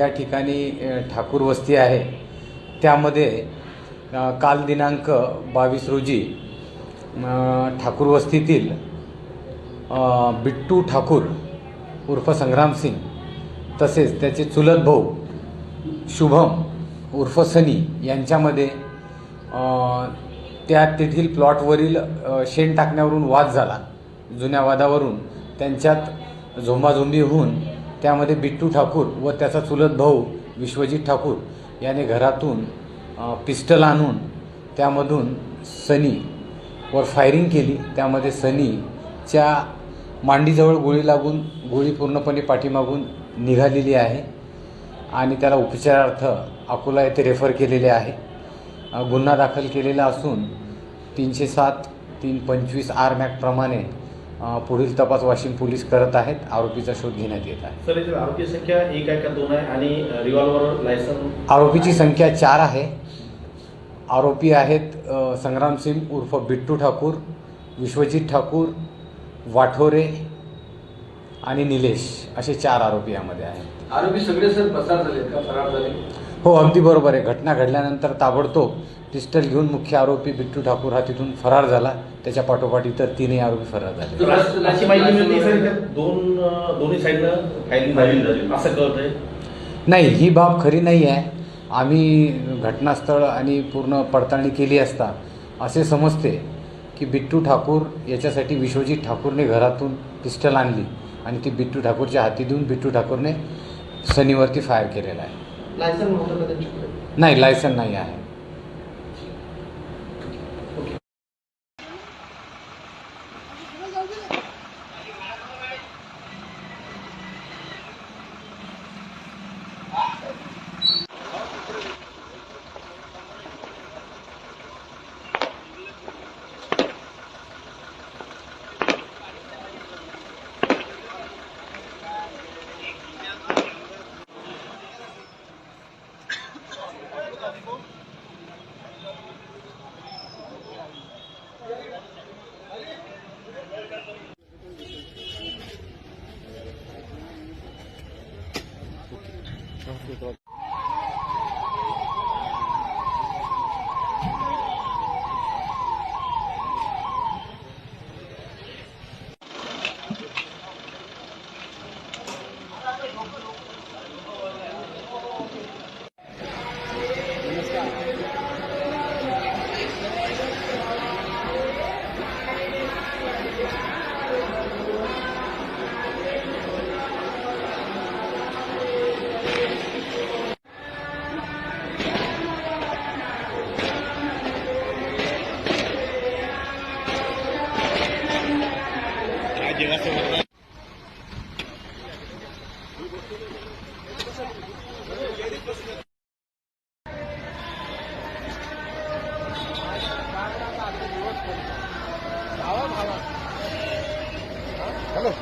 या ठिकाणी ठाकूर वस्ती आहे. त्यामध्ये काल दिनांक बावीस रोजी ठाकूर वस्तीतील बिट्टू ठाकूर उर्फ संग्राम सिंग तसेच त्याचे चुलत भाऊ शुभम उर्फ सनी यांच्यामध्ये त्या तेथील प्लॉटवरील शेण टाकण्यावरून वाद झाला. जुन्या वादावरून त्यांच्यात झोंबाझोंबी होऊन त्यामध्ये बिट्टू ठाकूर व त्याचा चुलत भाऊ विश्वजित ठाकूर याने घरातून पिस्टल आणून त्यामधून सनी वर फायरिंग केली. त्यामध्ये सनीच्या मांडीजवळ गोळी लागून गोळी पूर्णपणे पाठीमागून निघालेली आहे आणि त्याला उपचारार्थ अकोला येथे रेफर केलेले आहे. गुन्हा दाखल केलेला असून तीनशे सात तीन पंचवीस आर मॅकप्रमाणे पुढील तपास वाशिम पोलीस करत आहेत. आरोपीचा शोध घेण्यात येत आहे. सर आरोपी संख्या एक आहे का दोन आहे? आणि रिव्हॉल्वर लायसन आरोपीची संख्या चार आहे. आरोपी आहेत संग्राम सिंग उर्फ बिट्टू ठाकूर विश्वजित ठाकूर वाठोरे आणि निलेश असे चार आरोपी यामध्ये आहेत. आरोपी सगळे सर पसार झालेत का? फरार झाले? हो अगदी बरोबर आहे. घटना घडल्यानंतर ताबडतोब पिस्टल घेऊन मुख्य आरोपी बिट्टू ठाकूर हा तिथून फरार झाला. त्याच्या पाठोपाठ इतर तीनही आरोपी फरार झाले. नाही ही बाब खरी नाही आहे. आम्ही घटनास्थळ आणि पूर्ण पडताळणी केली असता असे समजते की बिट्टू ठाकूर याच्यासाठी विश्वजित ठाकूरने घरातून पिस्टल आणली आणि ती बिट्टू ठाकूरच्या हाती देऊन बिट्टू ठाकूरने सनीवरती फायर केलेला आहे. नाही लायसन नाही आहे. Gracias. Hallo.